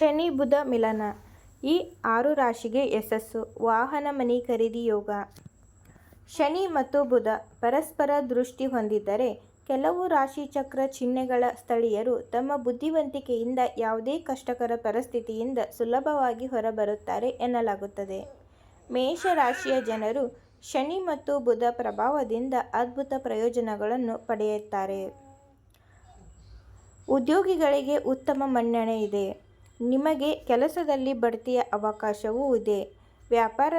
ಶನಿ, ಬುಧ, ಮಿಲನ. ಈ ಆರು ರಾಶಿಗೆ ಯಶಸ್ಸು. ವಾಹನ, ಮನಿ ಖರೀದಿ, ಯೋಗ. ಶನಿ ಮತ್ತು ಬುಧ ಪರಸ್ಪರ ದೃಷ್ಟಿ ಹೊಂದಿದ್ದರೆ ಕೆಲವು ರಾಶಿ ಚಕ್ರ ಚಿಹ್ನೆಗಳ ಸ್ಥಳೀಯರು ತಮ್ಮ ಬುದ್ಧಿವಂತಿಕೆಯಿಂದ ಯಾವುದೇ ಕಷ್ಟಕರ ಪರಿಸ್ಥಿತಿಯಿಂದ ಸುಲಭವಾಗಿ ಹೊರಬರುತ್ತಾರೆ ಎನ್ನಲಾಗುತ್ತದೆ. ಮೇಷ ರಾಶಿಯ ಜನರು ಶನಿ ಮತ್ತು ಬುಧ ಪ್ರಭಾವದಿಂದ ಅದ್ಭುತ ಪ್ರಯೋಜನಗಳನ್ನು ಪಡೆಯುತ್ತಾರೆ. ಉದ್ಯೋಗಿಗಳಿಗೆ ಉತ್ತಮ ಮನ್ನಣೆ ಇದೆ. ನಿಮಗೆ ಕೆಲಸದಲ್ಲಿ ಬಡ್ತಿಯ ಅವಕಾಶವೂ ಇದೆ. ವ್ಯಾಪಾರ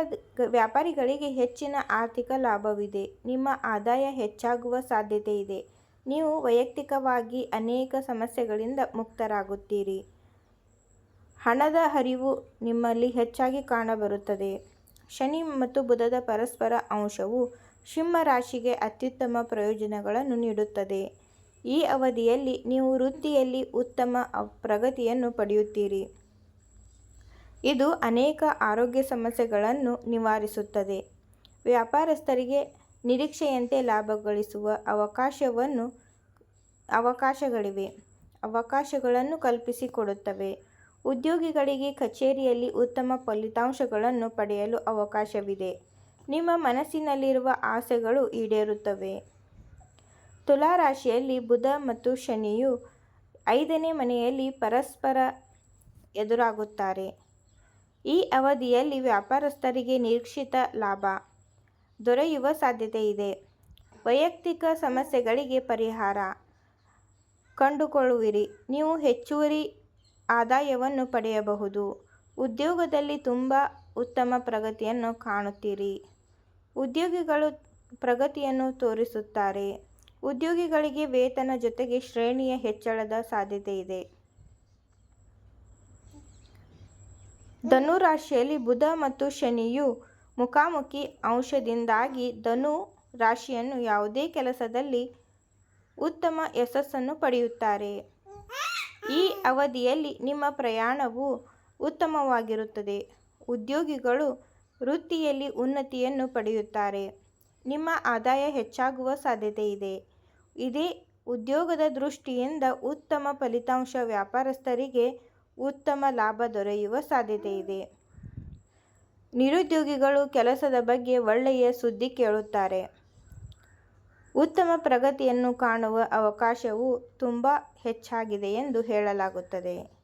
ವ್ಯಾಪಾರಿಗಳಿಗೆ ಹೆಚ್ಚಿನ ಆರ್ಥಿಕ ಲಾಭವಿದೆ. ನಿಮ್ಮ ಆದಾಯ ಹೆಚ್ಚಾಗುವ ಸಾಧ್ಯತೆ ಇದೆ. ನೀವು ವೈಯಕ್ತಿಕವಾಗಿ ಅನೇಕ ಸಮಸ್ಯೆಗಳಿಂದ ಮುಕ್ತರಾಗುತ್ತೀರಿ. ಹಣದ ಹರಿವು ನಿಮ್ಮಲ್ಲಿ ಹೆಚ್ಚಾಗಿ ಕಾಣಬರುತ್ತದೆ. ಶನಿ ಮತ್ತು ಬುಧದ ಪರಸ್ಪರ ಅಂಶವು ಸಿಂಹ ರಾಶಿಗೆ ಅತ್ಯುತ್ತಮ ಪ್ರಯೋಜನಗಳನ್ನು ನೀಡುತ್ತದೆ. ಈ ಅವಧಿಯಲ್ಲಿ ನೀವು ವೃತ್ತಿಯಲ್ಲಿ ಉತ್ತಮ ಪ್ರಗತಿಯನ್ನು ಪಡೆಯುತ್ತೀರಿ. ಇದು ಅನೇಕ ಆರೋಗ್ಯ ಸಮಸ್ಯೆಗಳನ್ನು ನಿವಾರಿಸುತ್ತದೆ. ವ್ಯಾಪಾರಸ್ಥರಿಗೆ ನಿರೀಕ್ಷೆಯಂತೆ ಲಾಭ ಗಳಿಸುವ ಅವಕಾಶವನ್ನು, ಅವಕಾಶಗಳಿವೆ. ಅವಕಾಶಗಳನ್ನು ಕಲ್ಪಿಸಿಕೊಡುತ್ತವೆ ಉದ್ಯೋಗಿಗಳಿಗೆ ಕಚೇರಿಯಲ್ಲಿ ಉತ್ತಮ ಫಲಿತಾಂಶಗಳನ್ನು ಪಡೆಯಲು ಅವಕಾಶವಿದೆ. ನಿಮ್ಮ ಮನಸ್ಸಿನಲ್ಲಿರುವ ಆಸೆಗಳು ಈಡೇರುತ್ತವೆ. ತುಲಾ ರಾಶಿಯಲ್ಲಿ ಬುಧ ಮತ್ತು ಶನಿಯು ಐದನೇ ಮನೆಯಲ್ಲಿ ಪರಸ್ಪರ ಎದುರಾಗುತ್ತಾರೆ. ಈ ಅವಧಿಯಲ್ಲಿ ವ್ಯಾಪಾರಸ್ಥರಿಗೆ ನಿರೀಕ್ಷಿತ ಲಾಭ ದೊರೆಯುವ ಸಾಧ್ಯತೆ ಇದೆ. ವೈಯಕ್ತಿಕ ಸಮಸ್ಯೆಗಳಿಗೆ ಪರಿಹಾರ ಕಂಡುಕೊಳ್ಳುವಿರಿ. ನೀವು ಹೆಚ್ಚುವರಿ ಆದಾಯವನ್ನು ಪಡೆಯಬಹುದು. ಉದ್ಯೋಗದಲ್ಲಿ ತುಂಬ ಉತ್ತಮ ಪ್ರಗತಿಯನ್ನು ಕಾಣುತ್ತೀರಿ. ಉದ್ಯೋಗಿಗಳು ಪ್ರಗತಿಯನ್ನು ತೋರಿಸುತ್ತಾರೆ. ಉದ್ಯೋಗಿಗಳಿಗೆ ವೇತನ ಜೊತೆಗೆ ಶ್ರೇಣಿಯ ಹೆಚ್ಚಳದ ಸಾಧ್ಯತೆ ಇದೆ. ಧನು ರಾಶಿಯಲ್ಲಿ ಬುಧ ಮತ್ತು ಶನಿಯು ಮುಖಾಮುಖಿ ಅಂಶದಿಂದಾಗಿ ಧನು ರಾಶಿಯನ್ನು ಯಾವುದೇ ಕೆಲಸದಲ್ಲಿ ಉತ್ತಮ ಯಶಸ್ಸನ್ನು ಪಡೆಯುತ್ತಾರೆ. ಈ ಅವಧಿಯಲ್ಲಿ ನಿಮ್ಮ ಪ್ರಯಾಣವು ಉತ್ತಮವಾಗಿರುತ್ತದೆ. ಉದ್ಯೋಗಿಗಳು ವೃತ್ತಿಯಲ್ಲಿ ಉನ್ನತಿಯನ್ನು ಪಡೆಯುತ್ತಾರೆ. ನಿಮ್ಮ ಆದಾಯ ಹೆಚ್ಚಾಗುವ ಸಾಧ್ಯತೆ ಇದೆ ಇದೇ ಉದ್ಯೋಗದ ದೃಷ್ಟಿಯಿಂದ ಉತ್ತಮ ಫಲಿತಾಂಶ ವ್ಯಾಪಾರಸ್ಥರಿಗೆ ಉತ್ತಮ ಲಾಭ ದೊರೆಯುವ ಸಾಧ್ಯತೆ ಇದೆ ನಿರುದ್ಯೋಗಿಗಳು ಕೆಲಸದ ಬಗ್ಗೆ ಒಳ್ಳೆಯ ಸುದ್ದಿ ಕೇಳುತ್ತಾರೆ. ಉತ್ತಮ ಪ್ರಗತಿಯನ್ನು ಕಾಣುವ ಅವಕಾಶವು ತುಂಬ ಹೆಚ್ಚಾಗಿದೆ ಎಂದು ಹೇಳಲಾಗುತ್ತದೆ.